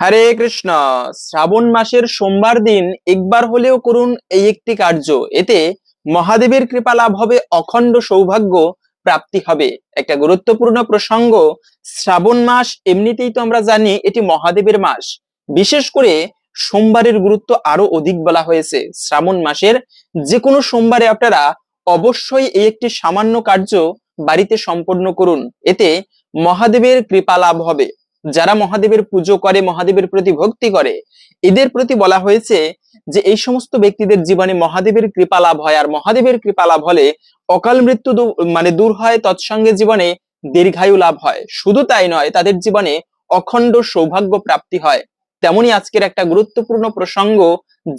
হরে কৃষ্ণ। শ্রাবণ মাসের সোমবার দিন একবার হলেও করুন এই একটি কার্য। এতে মহাদেবের কৃপা লাভ হবে, অখণ্ড সৌভাগ্য প্রাপ্তি হবে। একটা গুরুত্বপূর্ণ প্রসঙ্গ, শ্রাবণ মাস এমনিতেই তো আমরা জানি এটি মহাদেবের মাস। বিশেষ করে সোমবারের গুরুত্ব আরও অধিক বলা হয়েছে। শ্রাবণ মাসের যে কোনো সোমবারে আপনারা অবশ্যই এই একটি সামান্য কার্য বাড়িতে সম্পন্ন করুন। এতে মহাদেবের কৃপা লাভ হবে। যারা মহাদেবের পুজো করে, মহাদেবের প্রতি ভক্তি করে, এদের প্রতি বলা হয়েছে যে এই সমস্ত ব্যক্তিদের জীবনে মহাদেবের কৃপা লাভ হয় আর মহাদেবের কৃপা লাভ হলে অকাল মৃত্যু মানে দূর হয়, তৎসঙ্গে জীবনে দীর্ঘায়ু লাভ হয়। শুধু তাই নয়, তাদের জীবনে অখণ্ড সৌভাগ্য প্রাপ্তি হয়। তেমনি আজকের একটা গুরুত্বপূর্ণ প্রসঙ্গ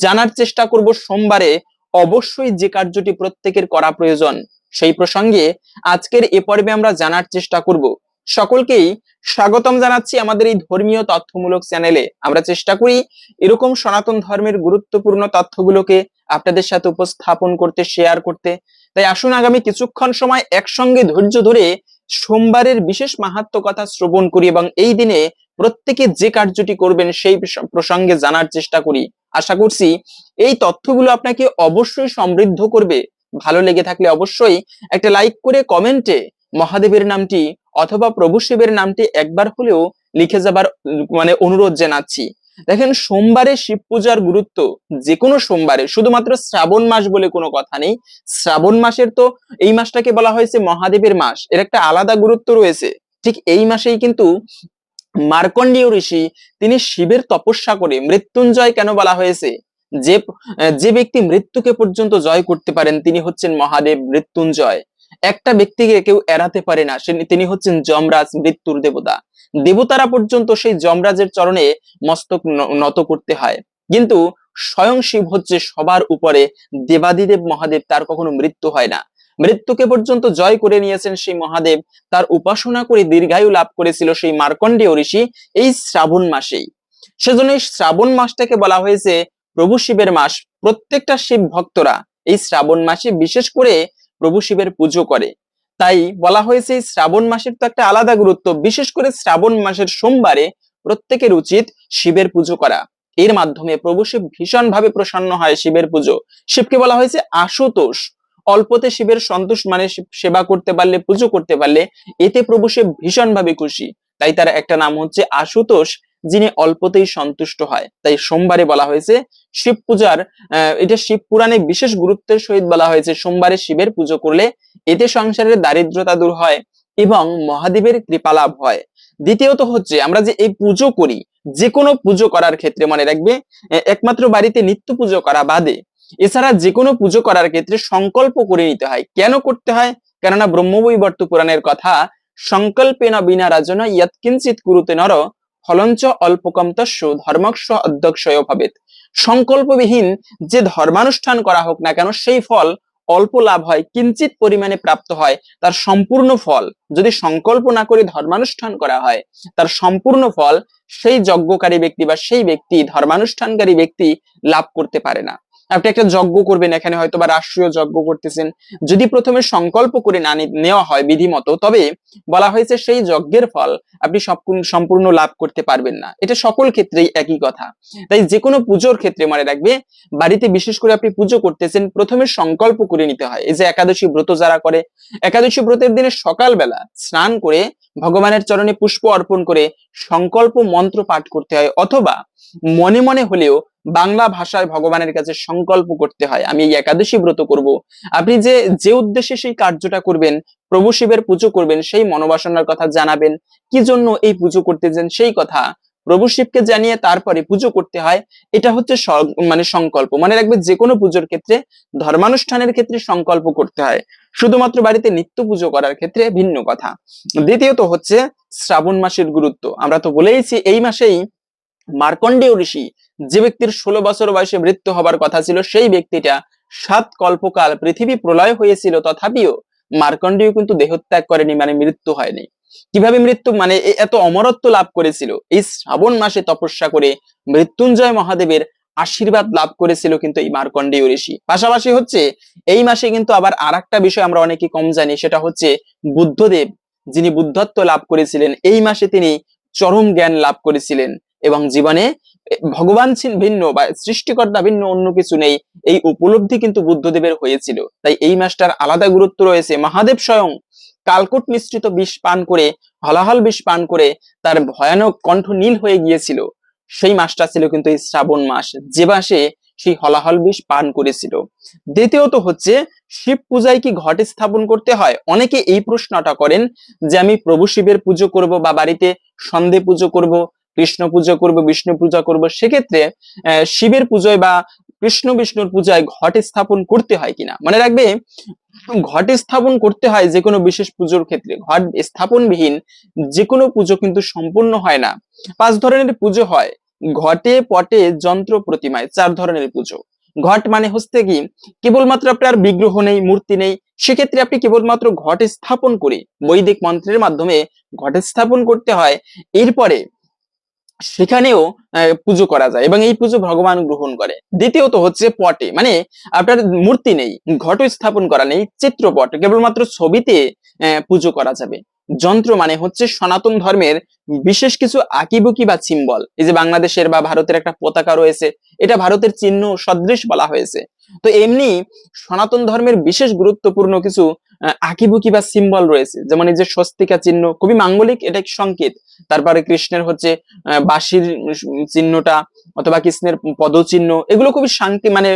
জানার চেষ্টা করব সোমবারে, অবশ্যই যে কার্যটি প্রত্যেকের করা প্রয়োজন। সেই প্রসঙ্গে আজকের এ পর্বে আমরা জানার চেষ্টা করব। সকলকেই স্বাগতম জানাচ্ছি আমাদের এই ধর্মীয় তথ্যমূলক চ্যানেলে। আমরা চেষ্টা করি এরকম সনাতন ধর্মের গুরুত্বপূর্ণ তথ্যগুলোকে আপনাদের সাথে উপস্থাপন করতে শেয়ার করতে। তাই আসুন আগামী কিছুক্ষণ সময় একসঙ্গে ধৈর্য ধরে সোমবারের বিশেষ মাহাত্ম কথা শ্রবণ করি এবং এই দিনে প্রত্যেকে যে কার্যটি করবেন সেই প্রসঙ্গে জানার চেষ্টা করি। আশা করছি এই তথ্যগুলো আপনাকে অবশ্যই সমৃদ্ধ করবে। ভালো লেগে থাকলে অবশ্যই একটা লাইক করে কমেন্টে মহাদেবের নামটি অথবা প্রভু শিবের নামটি একবার হলেও লিখে যাবার মানে অনুরোধ জানাচ্ছি। দেখেন, সোমবারে শিব পূজার গুরুত্ব যে কোনো সোমবারে, শুধুমাত্র শ্রাবণ মাস বলে কোনো কথা নেই। শ্রাবণ মাসের তো এই মাসটাকে বলা হয়েছে মহাদেবের মাস। এর একটা আলাদা গুরুত্ব রয়েছে। ঠিক এই মাসেই কিন্তু মার্কণ্ডীয় ঋষি তিনি শিবের তপস্যা করে মৃত্যুঞ্জয় কেন বলা হয়েছে? যে যে ব্যক্তি মৃত্যুকে পর্যন্ত জয় করতে পারেন তিনি হচ্ছেন মহাদেব মৃত্যুঞ্জয়। একটা ব্যক্তিকে কেউ এড়াতে পারে না। তিনি হচ্ছেন যমরাজ মৃত্যুর দেবতা। দেবতারা পর্যন্ত সেই যমরাজের চরণে মস্তক নত করতে হয়। কিন্তু স্বয়ং শিব হচ্ছে সবার উপরে। দেবাদিদেব মহাদেব তার কখনো মৃত্যু হয় না। মৃত্যুকে পর্যন্ত জয় করে নিয়েছেন সেই মহাদেব। তার উপাসনা করে দীর্ঘায়ু লাভ করেছিল সেই মার্কণ্ডেয় ঋষি এই শ্রাবণ মাসেই। সেজন্য এই শ্রাবণ মাসটাকে বলা হয়েছে প্রভু শিবের মাস। প্রত্যেকটা শিব ভক্তরা এই শ্রাবণ মাসে বিশেষ করে প্রভু শিবের পুজো করে। তাই বলা হয়েছে, শ্রাবণ মাসের তো একটা আলাদা গুরুত্ব। বিশেষ করে শ্রাবণ মাসের সোমবারে প্রত্যেকের উচিত শিবের পুজো করা। এর মাধ্যমে প্রভু শিব ভীষণ ভাবে প্রসন্ন হয় শিবের পুজো। শিবকে বলা হয়েছে আশুতোষ। অল্পতে শিবের সন্তোষ মানে সেবা করতে পারলে, পুজো করতে পারলে, এতে প্রভু শিব ভীষণ ভাবে খুশি। তাই তার একটা নাম হচ্ছে আশুতোষ। যিনি অল্পতেই সন্তুষ্ট হয়। তাই সোমবারে বলা হয়েছে শিব পূজার এটা শিব পুরাণে বিশেষ গুরুত্বের সহিত বলা হয়েছে, সোমবারে শিবের পুজো করলে এতে সংসারের দারিদ্রতা দূর হয় এবং মহাদেবের কৃপা লাভ হয়। দ্বিতীয়ত হচ্ছে, আমরা যে এই পুজো করি, যে কোনো পুজো করার ক্ষেত্রে মনে রাখবে একমাত্র বাড়িতে নিত্য পুজো করা বাদে। এছাড়া যে কোনো পুজো করার ক্ষেত্রে সংকল্প করে নিতে হয়। কেন করতে হয়? কেননা ব্রহ্মবৈবর্ত পুরাণের কথা সংকল্পে না বিনা রাজনা ইয়ৎকিঞ্চিত কুরুতে নর ফলঞ্চ অল্পকম তস্য ধর্মক্ষ অধ্যক্ষয় ভবেত সংকল্পবিহীন যে ধর্মানুষ্ঠান করা হোক না কেন, সেই ফল অল্প লাভ হয় কিঞ্চিত পরিমাণে প্রাপ্ত হয়, তার সম্পূর্ণ ফল যদি সংকল্প না করে ধর্মানুষ্ঠান করা হয়, তার সম্পূর্ণ ফল সেই যজ্ঞকারী ব্যক্তি বা সেই ব্যক্তি ধর্মানুষ্ঠানকারী ব্যক্তি লাভ করতে পারে না। আপনি একটা যজ্ঞ করবেন, এখানে হয়তো বা রাষ্ট্রীয় যজ্ঞ করতেছেন। যদি প্রথমে সংকল্প করে না নেওয়া হয় বিধিমতো, তবে বলা হয়েছে সেই যজ্ঞের ফল আপনি সম্পূর্ণ লাভ করতে পারবেন না। এটা সকল ক্ষেত্রেই একই কথা। তাই যে কোনো পুজোর ক্ষেত্রে মনে রাখবে, বাড়িতে বিশেষ করে আপনি পুজো করতেছেন, প্রথমে সংকল্প করে নিতে হয়। এই যে একাদশী ব্রত যারা করে, একাদশী ব্রতের দিনে সকালবেলা স্নান করে ভগবানের চরণে পুষ্প অর্পণ করে সংকল্প মন্ত্র পাঠ করতে হয়, অথবা মনে মনে হলেও বাংলা ভাষায় ভগবানের কাছে সংকল্প করতে হয়, আমি এই একাদশী ব্রত করব। আপনি যে যে উদ্দেশ্যে সেই কার্যটা করবেন, প্রভু শিবের পুজো করবেন, সেই মনোবাসনার কথা জানাবেন, কি জন্য এই পুজো করতে করতেছেন সেই কথা প্রভু শিবকে জানিয়ে তারপরে পুজো করতে হয়, এটা হচ্ছে মানে সংকল্প। মনে রাখবে যে কোনো পুজোর ক্ষেত্রে, ধর্মানুষ্ঠানের ক্ষেত্রে সংকল্প করতে হয়। শুধুমাত্র বাড়িতে নিত্য পুজো করার ক্ষেত্রে ভিন্ন কথা। দ্বিতীয়ত হচ্ছে শ্রাবণ মাসের গুরুত্ব। আমরা তো বলেইছি, এই মাসেই মার্কণ্ডেয় ঋষি যে ব্যক্তির ষোলো বছর বয়সে মৃত্যু হবার কথা ছিল, সেই ব্যক্তিটা সাত কল্পকাল পৃথিবী প্রলয় হয়েছিল। তথাপিও মার্কণ্ডেয় কিন্তু দেহত্যাগ করেনি মানে মৃত্যু হয়নি। কীভাবে মৃত্যু? মানে এত অমরত্ব লাভ করেছিল। এই শ্রাবণ মাসে তপস্যা করে মৃত্যুঞ্জয় মহাদেবের আশীর্বাদ লাভ করেছিল কিন্তু এই মার্কণ্ডেয় ঋষি। পাশাপাশি হচ্ছে, এই মাসে কিন্তু আবার আর একটা বিষয় আমরা অনেকে কম জানি, সেটা হচ্ছে বুদ্ধদেব, যিনি বুদ্ধত্ব লাভ করেছিলেন, এই মাসে তিনি চরম জ্ঞান লাভ করেছিলেন। এবং জীবনে ভগবান ভিন্ন বা সৃষ্টিকর্তা ভিন্ন অন্য কিছু নেই। এই উপলব্ধি কিন্তু বুদ্ধদেবের হয়েছিল। তাই এই মাসটার আলাদা গুরুত্ব রয়েছে। মহাদেব স্বয়ং কালকুট মিশ্রিত বিষ পান করে, হলাহল বিষ পান করে তার ভয়ানক কণ্ঠ নীল হয়ে গিয়েছিল। সেই মাসটা ছিল কিন্তু এই শ্রাবণ মাস। যে মাসে সেই হলাহল বিষ পান করেছিল। দ্বিতীয়ত হচ্ছে, শিব পূজায় কি ঘটে স্থাপন করতে হয়? অনেকে এই প্রশ্নটা করেন যে আমি প্রভু শিবের পুজো করব বা বাড়িতে সন্ধে পুজো করব। কৃষ্ণ পুজো করব, বিষ্ণু পূজা করব, সেক্ষেত্রে শিবের পুজোয় বা কৃষ্ণ বিষ্ণুর পূজায় ঘট স্থাপন করতে হয় কিনা? মনে রাখবে, ঘট স্থাপন করতে হয় যে কোনো বিশেষ পুজোর ক্ষেত্রে। ঘট স্থাপনবিহীন যে কোনো পুজো কিন্তু সম্পূর্ণ হয় না। পাঁচ ধরনের পুজো হয়। ঘটে, পটে, যন্ত্র, প্রতিমায়, চার ধরনের পুজো। ঘট মানে হচ্ছে কি, কেবলমাত্র আপনার বিগ্রহ নেই, মূর্তি নেই, সেক্ষেত্রে আপনি কেবলমাত্র ঘট স্থাপন করে বৈদিক মন্ত্রের মাধ্যমে ঘট স্থাপন করতে হয়। এরপরে সেখানেও পুজো করা যায় এবং এই পুজো ভগবান গ্রহণ করে। দ্বিতীয়ত হচ্ছে পটে। মানে আপনার মূর্তি নেই ঘট স্থাপন করা নেই, চিত্রপট। কেবলমাত্র ছবিতে পুজো করা যাবে। যন্ত্র মানে হচ্ছে সনাতন ধর্মের বিশেষ কিছু আঁকিবুকি বা সিম্বল এই যে বাংলাদেশের বা ভারতের একটা পতাকা রয়েছে, এটা ভারতের চিহ্ন সদৃশ বলা হয়েছে। তো এমনি সনাতন ধর্মের বিশেষ গুরুত্বপূর্ণ কিছু আঁকিবুকি বা সিম্বল রয়েছে। যেমন এই যে স্বস্তিকা চিহ্ন, খুবই মাঙ্গলিক, এটা সংকেত। তারপরে কৃষ্ণের হচ্ছে বাঁশির চিহ্নটা অথবা কৃষ্ণের পদচিহ্ন, এগুলো খুবই শান্তি মানে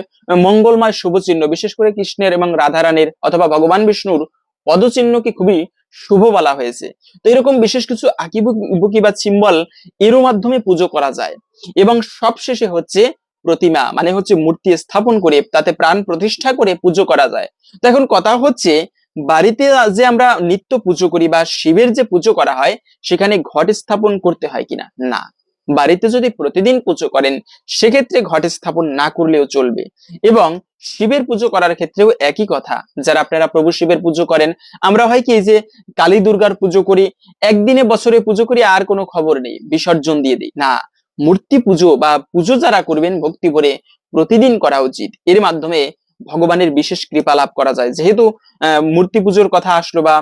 মঙ্গলময় শুভ চিহ্ন। বিশেষ করে কৃষ্ণের এবং রাধারানীর অথবা ভগবান বিষ্ণুর পদচিহ্নকে খুবই শুভ বলা হয়েছে। তো এরকম বিশেষ কিছু আঁকিবুকি বা সিম্বল এরও মাধ্যমে পুজো করা যায়। এবং সবশেষে হচ্ছে প্রতিমা মানে হচ্ছে মূর্তি স্থাপন করে তাতে প্রাণ প্রতিষ্ঠা করে পুজো করা যায়। তো এখন কথা হচ্ছে, বাড়িতে যে আমরা নিত্য পুজো করি বা শিবের যে পুজো করা হয়, সেখানে ঘট স্থাপন করতে হয় কিনা? না। বাড়িতে যদি প্রতিদিন পুজো করেন, সেক্ষেত্রে ঘট স্থাপন না করলেও চলবে। এবং শিবের পুজো করার ক্ষেত্রেও একই কথা। যারা আপনারা প্রভু শিবের পুজো করেন, আমরা হয় কি যে কালী দুর্গার পুজো করি, একদিনে বছরে পুজো করি, আর কোনো খবর নেই, বিসর্জন দিয়ে দিই। না, মূর্তি পুজো বা পুজো যারা করবেন, ভক্তি করে প্রতিদিন করা উচিত। এর মাধ্যমে ভগবানের বিশেষ কৃপা লাভ করা যায়। যেহেতু মূর্তি পুজোর কথা আসলো বা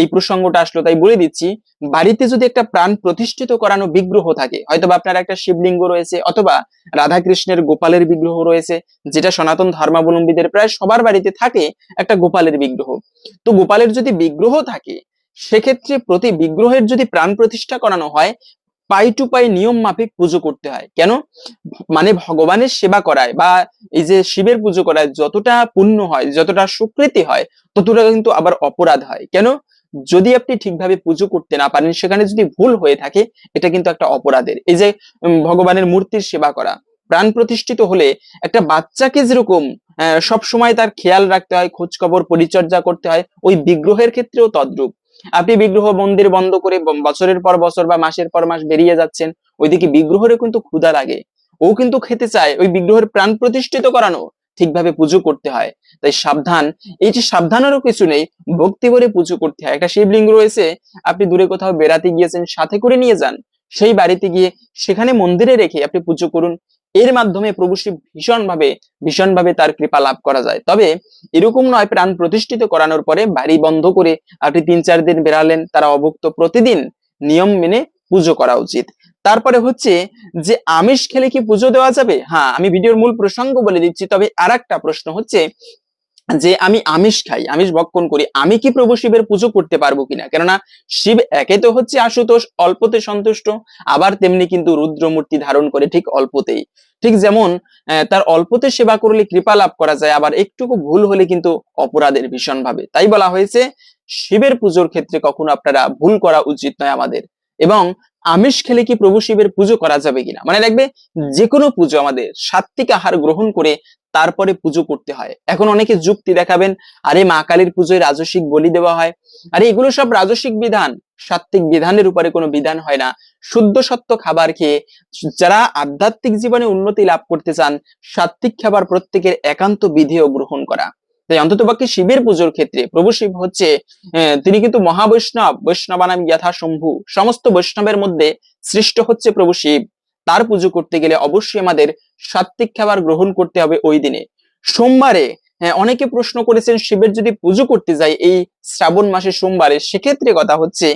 এই প্রসঙ্গটা আসলো, তাই বলে দিচ্ছি, বাড়িতে যদি একটা প্রাণ প্রতিষ্ঠিত করানো বিগ্রহ থাকে হয়তো বা আপনার একটা শিবলিঙ্গ রয়েছে, অথবা রাধা কৃষ্ণের গোপালের বিগ্রহ রয়েছে, যেটা সনাতন ধর্মাবলম্বীদের প্রায় সবার বাড়িতে থাকে একটা গোপালের বিগ্রহ। তো গোপালের যদি বিগ্রহ থাকে, সেক্ষেত্রে প্রতি বিগ্রহের যদি প্রাণ প্রতিষ্ঠা করানো হয় পাই টু পাই নিয়ম মাফিক পুজো করতে হয়। কেন? মানে ভগবানের সেবা করায় বা এই যে শিবের পুজো করায় যতটা পুণ্য হয়, যতটা স্বীকৃতি হয়, ততটা কিন্তু আবার অপরাধ হয়। কেন? যদি আপনি ঠিকভাবে পুজো করতে না পারেন, সেখানে যদি ভুল হয়ে থাকে, এটা কিন্তু একটা অপরাধের। এই যে ভগবানের মূর্তির সেবা করা, প্রাণ প্রতিষ্ঠিত হলে একটা বাচ্চাকে যেরকম সব সময় তার খেয়াল রাখতে হয় খোঁজ খবর পরিচর্যা করতে হয়, ওই বিগ্রহের ক্ষেত্রেও তদ্রূপ। আপনি বিগ্রহ মন্দির বন্ধ করে বছরের পর বছর বা মাসের পর মাস বেরিয়ে যাচ্ছেন, ওইদিকে বিগ্রহেরও কিন্তু ক্ষুধা লাগে। ও কিন্তু খেতে চায়, ওই বিগ্রহের প্রাণ প্রতিষ্ঠিত করানো, ঠিকভাবে পুজো করতে হয়। তাই সাবধান, এই যে সাবধানেরও কিছু নেই, ভক্তি করে পুজো করতে হয়। একটা শিবলিঙ্গ রয়েছে, আপনি দূরে কোথাও বেড়াতে গিয়েছেন, সাথে করে নিয়ে যান। সেই বাড়িতে গিয়ে সেখানে মন্দিরে রেখে আপনি পুজো করুন। এর মাধ্যমে প্রভু শিব ভীষণ ভাবে ভীষণ ভাবে তার কৃপা লাভ করা যায়। তবে এরকম নয়, প্রাণ প্রতিষ্ঠিত করানোর পরে বাড়ি বন্ধ করে আপনি তিন চার দিন বেড়ালেন, তারা অভুক্ত প্রতিদিন নিয়ম মেনে পুজো করা উচিত। তারপরে হচ্ছে যে, আমিষ খেলে কি পুজো দেওয়া যাবে? হ্যাঁ আমি ভিডিওর মূল প্রসঙ্গ বলে দিচ্ছি, তবে আর প্রশ্ন হচ্ছে যে আমি আমিষ খাই, আমিষ ভক্ষণ করি, আমি কি প্রভু শিবের পুজো করতে পারব কিনা? কেননা শিব একে তো হচ্ছে আশুতোষ, অল্পতে সন্তুষ্ট, আবার তেমনি কিন্তু রুদ্রমূর্তি ধারণ করে ঠিক অল্পতেই। ঠিক যেমন তার অল্পতে সেবা করলে কৃপা লাভ করা যায়, আবার একটুকু ভুল হলে কিন্তু অপরাধের ভীষণ ভাবে তাই বলা হয়েছে, শিবের পুজোর ক্ষেত্রে কখনো আপনারা ভুল করা উচিত নয় আমাদের। এবং আমিষ খেলে কি প্রভু শিবের পুজো করা যাবে কিনা? মানে দেখবে যে কোনো পুজো আমাদের সাত্বিক আহার গ্রহণ করে তারপরে পুজো করতে হয়। এখন অনেকে যুক্তি দেখাবেন, আরে মা কালীর পুজোয় রাজসিক বলি দেওয়া হয়। আরে এগুলো সব রাজসিক বিধান। সাত্বিক বিধানের উপরে কোনো বিধান হয় না। শুদ্ধ সত্য খাবার খেয়ে যারা আধ্যাত্মিক জীবনে উন্নতি লাভ করতে চান সাত্বিক খাবার প্রত্যেকের একান্ত বিধেয় গ্রহণ করা। তাই অন্ততপক্ষে শিবের পুজোর ক্ষেত্রে প্রভু শিব হচ্ছে তিনি কিন্তু মহাবৈষ্ণব বৈষ্ণবানাম যথা শম্ভু সমস্ত বৈষ্ণবের মধ্যে সৃষ্ট হচ্ছে প্রভু শিব। তার পুজো করতে গেলে অবশ্যই আমাদের সাত্বিক খাবার গ্রহণ করতে হবে ওই দিনে। সোমবারে হ্যাঁ, অনেকে প্রশ্ন করেছেন শিবের যদি পুজো করতে যাই এই শ্রাবণ মাসের সোমবারে সেক্ষেত্রে কথা হচ্ছে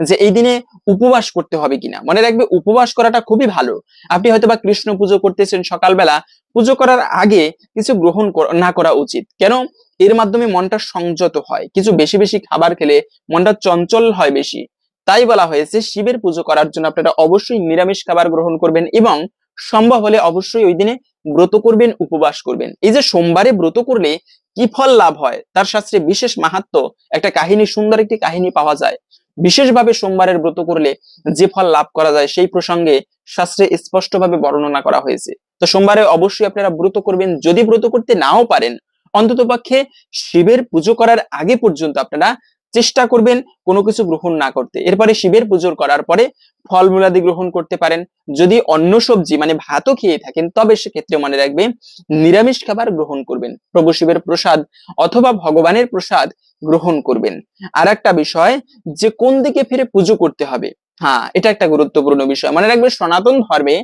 যে এই দিনে উপবাস করতে হবে কিনা? মনে রাখবে উপবাস করাটা খুবই ভালো। আপনি হয়তো বা কৃষ্ণ পুজো করতেছেন সকালবেলা পুজো করার আগে কিছু গ্রহণ না করা উচিত। কেন? এর মাধ্যমে মনটা সংযত হয়। কিছু বেশি বেশি খাবার খেলে মনটা চঞ্চল হয় বেশি। তাই বলা হয়েছে শিবের পুজো করার জন্য আপনারা অবশ্যই নিরামিষ খাবার গ্রহণ করবেন এবং সম্ভব হলে অবশ্যই ওই দিনে ব্রত করবেন, উপবাস করবেন। এই যে সোমবারে ব্রত করলে কি ফল লাভ হয়? তার শাস্ত্রে বিশেষ মাহাত্ম একটা কাহিনী, সুন্দর একটি কাহিনী পাওয়া যায়। বিশেষভাবে সোমবারের ব্রত করলে যে ফল লাভ করা যায়, সেই প্রসঙ্গে শাস্ত্রে স্পষ্টভাবে বর্ণনা করা হয়েছে। তো সোমবারে অবশ্যই আপনারা ব্রত করবেন। যদি ব্রত করতে নাও পারেন, অন্ততপক্ষে শিবের পুজো করার আগে পর্যন্ত আপনারা চেষ্টা করবেন কোনো কিছু গ্রহণ না করতে। এরপরে শিবের পুজো করার পরে ফলমূলাদি গ্রহণ করতে পারেন। যদি অন্য সবজি মানে ভাতও খেয়ে থাকেন, তবে সেক্ষেত্রে মনে রাখবে নিরামিষ খাবার গ্রহণ করবেন। প্রভু শিবের প্রসাদ অথবা ভগবানের প্রসাদ গ্রহণ করবেন। আর একটা বিষয়, যে কোন দিকে ফিরে পুজো করতে হবে? হ্যাঁ এটা একটা গুরুত্বপূর্ণ বিষয়। মনে রাখবে সনাতন ধর্মে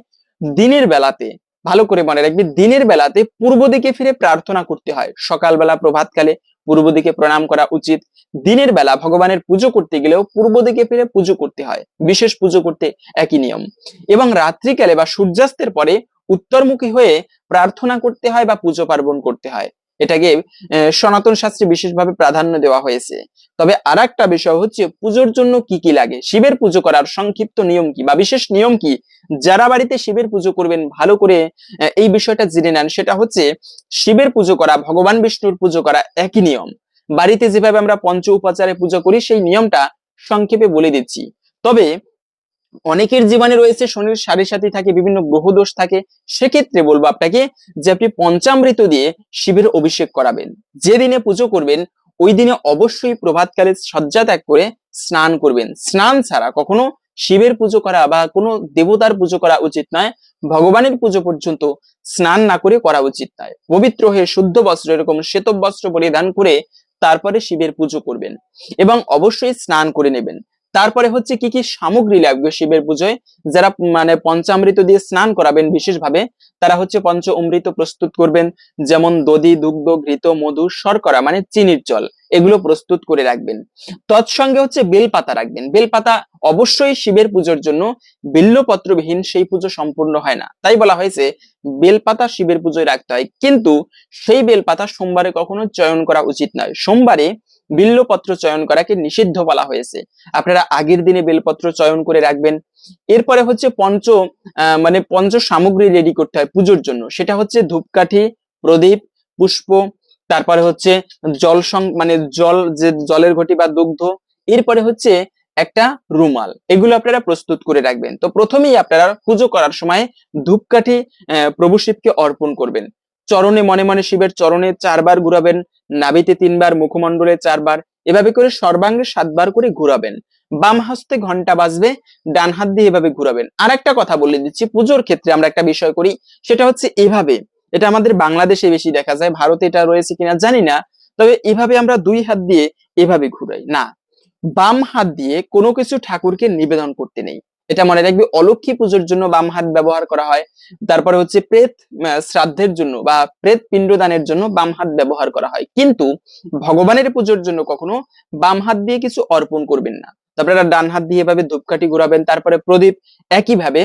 দিনের বেলাতে ভালো করে মনে রাখবে। দিনের বেলাতে পূর্ব দিকে ফিরে প্রার্থনা করতে হয়। সকালবেলা প্রভাতকালে পূর্ব দিকে প্রণাম করা উচিত। দিনের বেলা ভগবানের পুজো করতে গেলেও পূর্ব দিকে ফিরে পুজো করতে হয়। বিশেষ পুজো করতে একই নিয়ম। এবং রাত্রিকালে বা সূর্যাস্তের পরে উত্তরমুখী হয়ে প্রার্থনা করতে হয় বা পুজো পার্বণ করতে হয়। এটাকে সনাতন শাস্ত্রে বিশেষভাবে প্রাধান্য দেওয়া হয়েছে। তবে আর একটা বিষয় হচ্ছে, পুজোর জন্য কি কি লাগে? শিবের পুজো করার সংক্ষিপ্ত নিয়ম কি? বা বিশেষ নিয়ম কি? যারা বাড়িতে শিবের পুজো করবেন, ভালো করে এই বিষয়টা জেনে নেন। সেটা হচ্ছে, শিবের পুজো করা, ভগবান বিষ্ণুর পুজো করা একই নিয়ম। বাড়িতে যেভাবে আমরা পঞ্চ উপাচারে পুজো করি, সেই নিয়মটা সংক্ষেপে বলে দিচ্ছি। তবে অনেকের জীবনে রয়েছে, শনির সাড়ে সাথে থাকে, বিভিন্ন গ্রহদোষ থাকে। সেক্ষেত্রে বলব আপনাকে যে আপনি পঞ্চামৃত দিয়ে শিবের অভিষেক করাবেন। যে দিনে পুজো করবেন, ওই দিনে অবশ্যই প্রভাতকালে শয্যা ত্যাগ করে স্নান করবেন। স্নান ছাড়া কখনো শিবের পুজো করা বা কোনো দেবতার পুজো করা উচিত নয়। ভগবানের পুজো পর্যন্ত স্নান না করে করা উচিত নয়। পবিত্র হয়ে শুদ্ধ বস্ত্র, এরকম শ্বেত বস্ত্র পরিধান করে তারপরে শিবের পুজো করবেন এবং অবশ্যই স্নান করে নেবেন। তারপরে হচ্ছে কি কি সামগ্রী লাগবে শিবের পুজোয়? যারা মানে পঞ্চামৃত দিয়ে স্নান করাবেন বিশেষভাবে, তারা হচ্ছে পঞ্চ অমৃত প্রস্তুত করবেন, যেমন দধি, দুগ্ধ, ঘৃত, মধু, শর্করা মানে চিনির জল, এগুলো প্রস্তুত করে রাখবেন। তৎসঙ্গে হচ্ছে বেলপাতা রাখবেন। বেলপাতা অবশ্যই শিবের পুজোর জন্য বিল্লপত্রবিহীন, সেই পুজো সম্পূর্ণ হয় না। তাই বলা হয়েছে, বেলপাতা শিবের পুজোয় রাখতে হয়। কিন্তু সেই বেলপাতা সোমবারে কখনো চয়ন করা উচিত নয়। সোমবারে বিল্লপত্র চয়ন করাকে নিষিদ্ধ বলা হয়েছে। আপনারা আগের দিনে বেলপত্র চয়ন করে রাখবেন। এরপরে হচ্ছে পঞ্চ মানে পঞ্চ সামগ্রী রেডি করতে হয় পুজোর জন্য। সেটা হচ্ছে ধূপকাঠি, প্রদীপ, পুষ্প, তারপরে হচ্ছে জল সং মানে জল যে জলের ঘটি বা দুগ্ধ, এরপরে হচ্ছে একটা রুমাল। এগুলো আপনারা প্রস্তুত করে রাখবেন। তো প্রথমেই আপনারা পুজো করার সময় ধূপকাঠি প্রভু শিবকে অর্পণ করবেন। চরণে, মনে মনে শিবের চরণে চারবার ঘুরাবেন, নাভিতে তিনবার, মুখমণ্ডলে চারবার, এভাবে করে সর্বাঙ্গে সাতবার করে ঘুরাবেন। বাম হস্তে ঘণ্টা বাজবে, ডান হাত দিয়ে এভাবে ঘুরাবেন। আর একটা কথা বলে দিচ্ছি, পুজোর ক্ষেত্রে আমরা একটা বিষয় করি, সেটা হচ্ছে এভাবে। এটা আমাদের বাংলাদেশে বেশি দেখা যায়, ভারতে এটা রয়েছে কিনা জানি না, তবে এভাবে আমরা দুই হাত দিয়ে এভাবে ঘুরাই। না, বাম হাত দিয়ে কোনো কিছু ঠাকুরকে নিবেদন করতে নেই। এটা মনে রাখবে অলক্ষী পুজোর জন্য বাম হাত ব্যবহার করা হয়। তারপরে হচ্ছে প্রেত শ্রাদ্ধের জন্য বা প্রেত পিণ্ডদানের জন্য বাম হাত ব্যবহার করা হয়। কিন্তু ভগবানের পুজোর জন্য কখনো বাম হাত দিয়ে কিছু অর্পণ করবেন না। তারপরে ডান হাত দিয়ে এভাবে ধূপকাঠি ঘুরাবেন, তারপরে প্রদীপ একইভাবে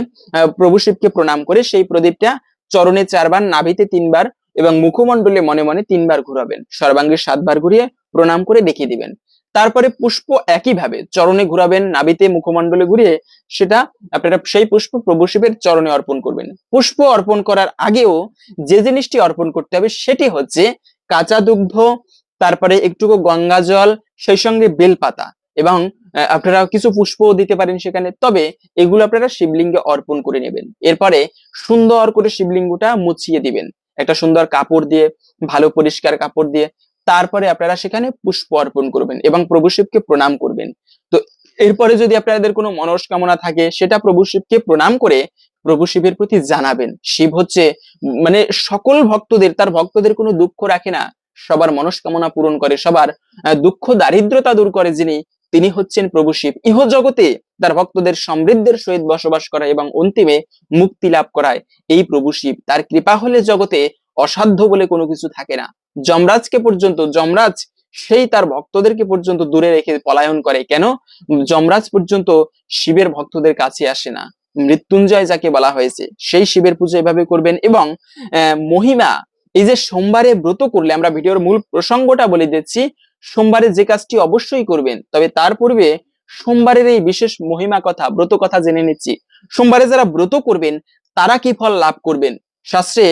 প্রভু শিবকে প্রণাম করে সেই প্রদীপটা চরণে চারবার, নাভিতে তিনবার এবং মুখমণ্ডলে মনে মনে তিনবার ঘুরাবেন। সর্বাঙ্গে সাতবার ঘুরিয়ে প্রণাম করে দেখিয়ে দিবেন। তারপরে পুষ্প একইভাবে চরণে ঘুরাবেন, নাভিতে মুখমণ্ডলে ঘুরিয়ে সেটা আপনারা সেই পুষ্প প্রভু শিবের চরণে অর্পণ করবেন। পুষ্প অর্পণ করার আগেও যে জিনিসটি অর্পণ করতে হবে সেটি হচ্ছে কাঁচা দুগ্ধ, তারপরে একটুকু গঙ্গা জল, সেই সঙ্গে বেলপাতা এবং আপনারা কিছু পুষ্পও দিতে পারেন সেখানে। তবে এগুলো আপনারা শিবলিঙ্গে অর্পণ করে নেবেন। এরপরে সুন্দর করে শিবলিঙ্গটা মুছিয়ে দিবেন। একটা সুন্দর কাপড় দিয়ে, ভালো পরিষ্কার কাপড় দিয়ে তারপরে আপনারা সেখানে পুষ্প অর্পণ করবেন এবং প্রভু শিবকে প্রণাম করবেন। তো এরপরে যদি আপনাদের কোনো মনস্কামনা থাকে, সেটা প্রভু শিবকে প্রণাম করে প্রভু শিবের প্রতি জানাবেন। শিব হচ্ছে মানে সকল ভক্তদের, তার ভক্তদের কোনো দুঃখ রাখে না। সবার মনস্কামনা পূরণ করে, সবার দুঃখ দারিদ্রতা দূর করে যিনি, তিনি হচ্ছেন প্রভু শিব। ইহ জগতে তার ভক্তদের সমৃদ্ধের সহিত বসবাস করায় এবং অন্তিমে মুক্তি লাভ করায় এই প্রভু শিব। তার কৃপা হলে জগতে অসাধ্য বলে কোনো কিছু থাকে না। যমরাজকে পর্যন্ত, যমরাজ সেই তার ভক্তদেরকে পর্যন্ত দূরে রেখে পলায়ন করে। কেন? যমরাজ পর্যন্ত শিবের ভক্তদের কাছে আসে না। মৃত্যুঞ্জয় যাকে বলা হয়েছে, সেই শিবের পুজো এভাবে করবেন এবং মহিমা, এই যে সোমবারে ব্রত করলে, আমরা ভিডিওর মূল প্রসঙ্গটা বলে দিচ্ছি, সোমবারে যে কাজটি অবশ্যই করবেন। তবে তার পূর্বে সোমবারের এই বিশেষ মহিমা কথা, ব্রত কথা জেনে নিচ্ছি। সোমবারে যারা ব্রত করবেন, তারা কি ফল লাভ করবেন? শাস্ত্রে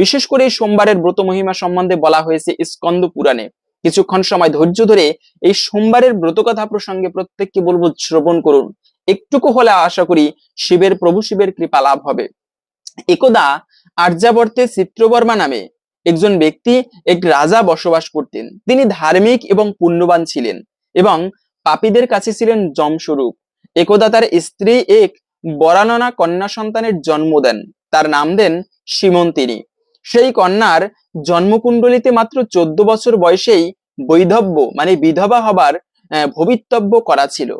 বিশেষ করে সোমবারের ব্রত মহিমা সম্বন্ধে বলা হয়েছে স্কন্দ পুরাণে। কিছুক্ষণ সময় ধৈর্য ধরে এই সোমবারের ব্রত কথা প্রসঙ্গে প্রত্যেককে বলব শ্রবণ করুন। একটুকু হলে আশা করি শিবের প্রভু শিবের কৃপা লাভ হবে। একদা আর্যাবর্তে চিত্রবর্মা নামে একজন ব্যক্তি এক রাজা বসবাস করতেন। তিনি ধার্মিক এবং পুণ্যবান ছিলেন এবং পাপীদের কাছে ছিলেন যমস্বরূপ। একদা তার স্ত্রী এক বরাননা কন্যা সন্তানের জন্ম দেন। তার নাম দেন সীমন্তিনী। সেই কন্যার জন্মকুণ্ডলিতে মাত্র চোদ্দ বছর বয়সেই বৈধব্য মানে বিধবা হবার ভবিতব্য করা ছিল।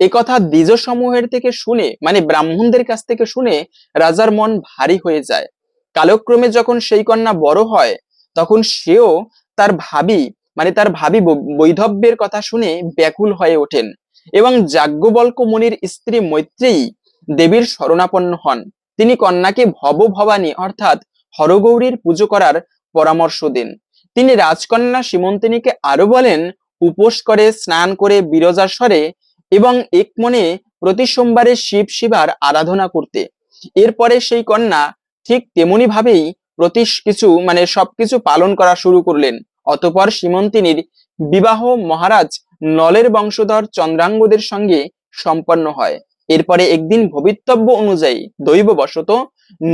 একথা দ্বিজ সমূহের থেকে শুনে মানে ব্রাহ্মণদের কাছ থেকে শুনে রাজার মন ভারী হয়ে যায়। কালক্রমে যখন সেই কন্যা বড় হয়, তখন সেও তার ভাবি মানে তার ভাবি বৈধব্যের কথা শুনে ব্যাকুল হয়ে ওঠেন এবং যাজ্ঞবল্ক মুনির স্ত্রী মৈত্রেয়ী দেবীর শরণাপন্ন হন। তিনি কন্যাকে ভব ভবানী অর্থাৎ হরগৌরীর পুজো করার পরামর্শ দেন। তিনি রাজকন্যা সীমন্তিনীকে আরও বলেন, উপোস করে, স্নান করে বিরজার স্বরে এবং এক মনে প্রতি সোমবারে শিব শিবার আরাধনা করতে। এরপরে সেই কন্যা ঠিক তেমনি ভাবেই প্রতি কিছু মানে সবকিছু পালন করা শুরু করলেন। অতপর সীমন্তিনীর বিবাহ মহারাজ নলের বংশধর চন্দ্রাঙ্গদের সঙ্গে সম্পন্ন হয়। এরপরে একদিন ভবিতব্য অনুযায়ী দৈববশত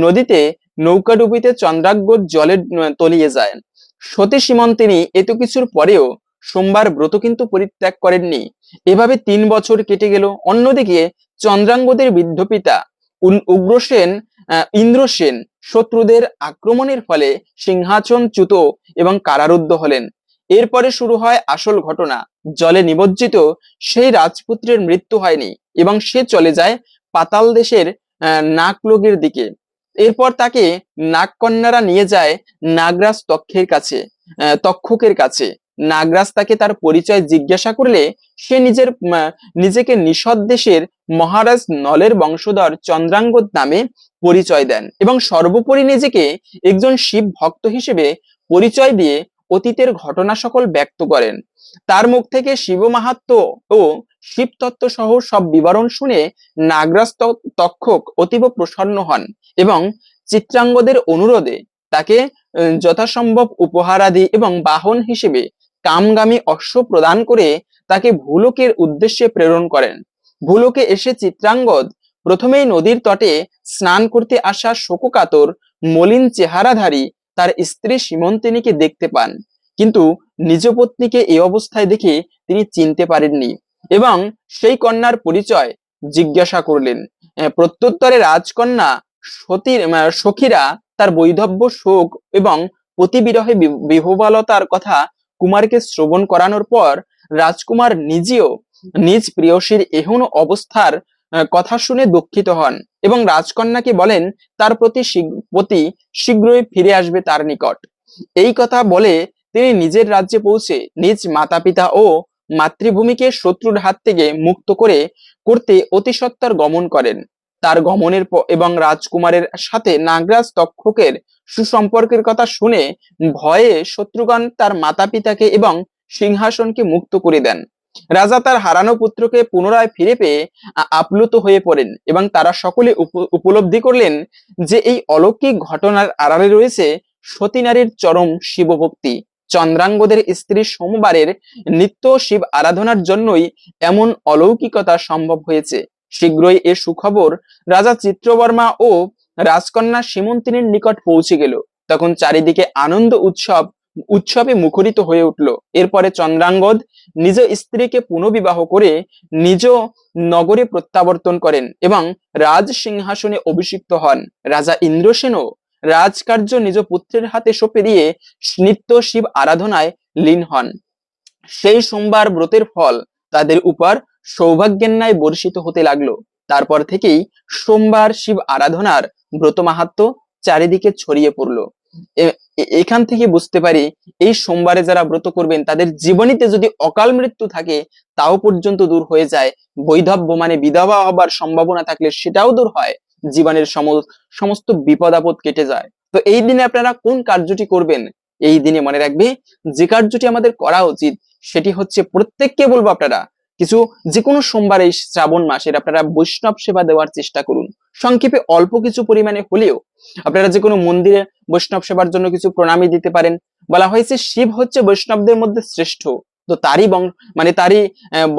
নদীতে নৌকা ডুবিতে চন্দ্রাঙ্গ জলে তলিয়ে যায়। সতী সীমন্তিনী এত কিছুর পরেও সোমবার ব্রত কিন্তু পরিত্যাগ করেননি। এভাবে তিন বছর কেটে গেল। অন্যদিকে চন্দ্রাঙ্গদের বৃদ্ধ পিতা উগ্রসেন ইন্দ্রসেন শত্রুদের আক্রমণের ফলে সিংহাসনচ্যুত এবং কারারুদ্ধ হলেন। এরপরে শুরু হয় আসল ঘটনা। জলে নিমজ্জিত সেই রাজপুত্রের মৃত্যু হয়নি এবং সে চলে যায় পাতাল দেশের আহ, নাকলোগের দিকে। এরপর তাকে নাগকন্যারা নিয়ে যায় নাগরাজ তক্ষের কাছে তক্ষকের কাছে। নাগরাজ তাকে তার পরিচয় জিজ্ঞাসা করলে সে নিজের নিজেকে নিষদ দেশের মহারাজ নলের বংশধর চন্দ্রাঙ্গ নামে পরিচয় দেন এবং সর্বোপরি নিজেকে একজন শিব ভক্ত হিসেবে পরিচয় দিয়ে অতীতের ঘটনা সকল ব্যক্ত করেন। তার মুখ থেকে শিব মাহাত্ম ও শিব তত্ত্ব সহ সব বিবরণ শুনে নাগরাজ তক্ষক অতীব প্রসন্ন হন এবং চিত্রাঙ্গদের অনুরোধে তাকে যথাসম্ভব উপহারাদি এবং বাহন হিসেবে কামগামী অশ্ব প্রদান করে তাকে ভূলোকের উদ্দেশ্যে প্রেরণ করেন। ভূলোকে এসে চিত্রাঙ্গদ প্রথমেই নদীর তটে স্নান করতে আসা শোককাতর, মলিন চেহারাধারী তার স্ত্রী সীমন্তিনীকে দেখতে পান। কিন্তু নিজ পত্নীকে এই অবস্থায় দেখে তিনি চিনতে পারেননি এবং সেই কন্যার পরিচয় জিজ্ঞাসা করলেন। প্রত্যুত্তরে রাজকন্যা সতীর সখীরা তার বৈধব্য, শোক এবং পতিবিরহে বি- বিহ্বলতার কথা কুমারকে শ্রবণ করানোর পর রাজকুমার নিজেও নিজ প্রিয়সীর এহন অবস্থার কথা শুনে দুঃখিত হন এবং রাজকন্যাকে বলেন, তার প্রতি প্রতি শীঘ্রই ফিরে আসবে তার নিকট। এই কথা বলে তিনি নিজের রাজ্যে পৌঁছে নিজ মাতা পিতা ও মাতৃভূমিকে শত্রুর হাত থেকে মুক্ত করে করতে অতি সত্বর গমন করেন। তার গমনের এবং রাজকুমারের সাথে নাগরাজ তক্ষকের সুসম্পর্কের কথা শুনে ভয়ে শত্রুগণ তার মাতা পিতাকে এবং সিংহাসনকে মুক্ত করে দেন। রাজা তার হারানো পুত্রকে পুনরায় ফিরে পেয়ে আপ্লুত হয়ে পড়েন এবং তারা সকলে উপলব্ধি করলেন যে এই অলৌকিক ঘটনার আড়ালে রয়েছে সতী চরম শিবভক্তি। চন্দ্রাঙ্গদের স্ত্রী সোমবারের নিত্য শিব আরাধনার জন্যই এমন অলৌকিকতা সম্ভব হয়েছে। শীঘ্রই এ সুখবর রাজা চিত্রবর্মা ও রাজকন্যা সীমন্তিনীর নিকট পৌঁছে গেল। তখন চারিদিকে আনন্দ উৎসব উৎসবে মুখরিত হয়ে উঠল। এরপরে চন্দ্রাঙ্গদ নিজ স্ত্রীকে পুনর্বিবাহ করে নিজ নগরে প্রত্যাবর্তন করেন এবং রাজ সিংহাসনে অভিষিক্ত হন। রাজা ইন্দ্রসেনও রাজকার্য নিজ পুত্রের হাতে সঁপে দিয়ে নিত্য শিব আরাধনায় লীন হন। সেই সোমবার ব্রতের ফল তাদের উপর সৌভাগ্যের ন্যায় বর্ষিত হতে লাগল। তারপর থেকেই সোমবার শিব আরাধনার ব্রত মাহাত্ম চারিদিকে ছড়িয়ে পড়ল। এখান থেকে বুঝতে পারি এই সোমবারে যারা ব্রত করবেন, তাদের জীবনীতে যদি অকাল মৃত্যু থাকে, তাও পর্যন্ত দূর হয়ে যায়। বৈধব্য মানে বিধবা হবার সম্ভাবনা থাকলে সেটাও দূর হয়। জীবনের সম- সমস্ত বিপদ আপদ কেটে যায়। তো এই দিনে আপনারা কোন কার্যটি করবেন? এই দিনে মনে রাখবে, যে কার্যটি আমাদের করা উচিত, সেটি হচ্ছে প্রত্যেককে বলব আপনারা, কিছু যে কোনো সোমবার এই শ্রাবণ মাসের আপনারা বৈষ্ণব সেবা দেওয়ার চেষ্টা করুন। সংক্ষেপে অল্প কিছু পরিমাণে হলেও আপনারা যে কোনো মন্দিরে বৈষ্ণব সেবার জন্য কিছু প্রণামী দিতে পারেন। বলা হয়েছে শিব হচ্ছে বৈষ্ণবদের মধ্যে শ্রেষ্ঠ। তো তারই মানে তারই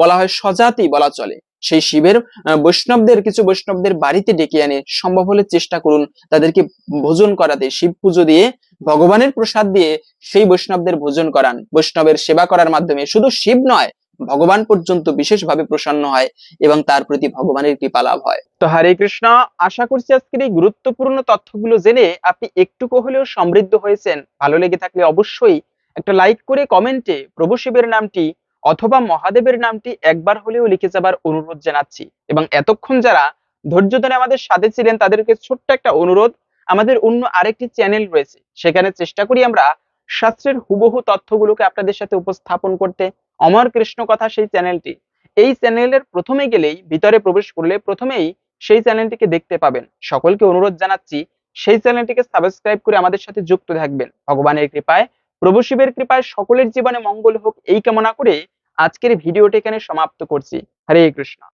বলা হয় স্বজাতি বলা চলে। সেই শিবের বৈষ্ণবদের, কিছু বৈষ্ণবদের বাড়িতে ডেকে আনে সম্ভব হলে চেষ্টা করুন তাদেরকে ভোজন করাতে। শিব পুজো দিয়ে ভগবানের প্রসাদ দিয়ে সেই বৈষ্ণবদের ভোজন করান। বৈষ্ণবের সেবা করার মাধ্যমে শুধু শিব নয় ভগবান পর্যন্ত বিশেষভাবে প্রসন্ন হয় এবং তার প্রতি ভগবানের কৃপা লাভ হয়। তো হরে কৃষ্ণ, আশা করছি আজকের এই গুরুত্বপূর্ণ তথ্যগুলো জেনে আপনি একটুকু হলেও সমৃদ্ধ হয়েছেন। ভালো লেগে থাকলে অবশ্যই একটা লাইক করে কমেন্টে প্রভু শিবের নামটি অথবা মহাদেবের নামটি একবার হলেও লিখে যাবার অনুরোধ জানাচ্ছি। এবং এতক্ষণ যারা ধৈর্য ধরে আমাদের সাথে ছিলেন তাদেরকে ছোট্ট একটা অনুরোধ, আমাদের অন্য আরেকটি চ্যানেল রয়েছে। সেখানে চেষ্টা করি আমরা শাস্ত্রের হুবহু তথ্যগুলোকে আপনাদের সাথে উপস্থাপন করতে। অমর কৃষ্ণ কথা সেই চ্যানেলটি। এই চ্যানেলের প্রথমে গেলেই ভিতরে প্রবেশ করলে প্রথমেই সেই চ্যানেলটিকে দেখতে পাবেন। সকলকে অনুরোধ জানাচ্ছি, সেই চ্যানেলটিকে সাবস্ক্রাইব করে আমাদের সাথে যুক্ত থাকবেন। ভগবানের কৃপায়, প্রভু শিবের কৃপায় সকলের জীবনে মঙ্গল হোক এই কামনা করে আজকের ভিডিওটি এখানে সমাপ্ত করছি। হরে কৃষ্ণ।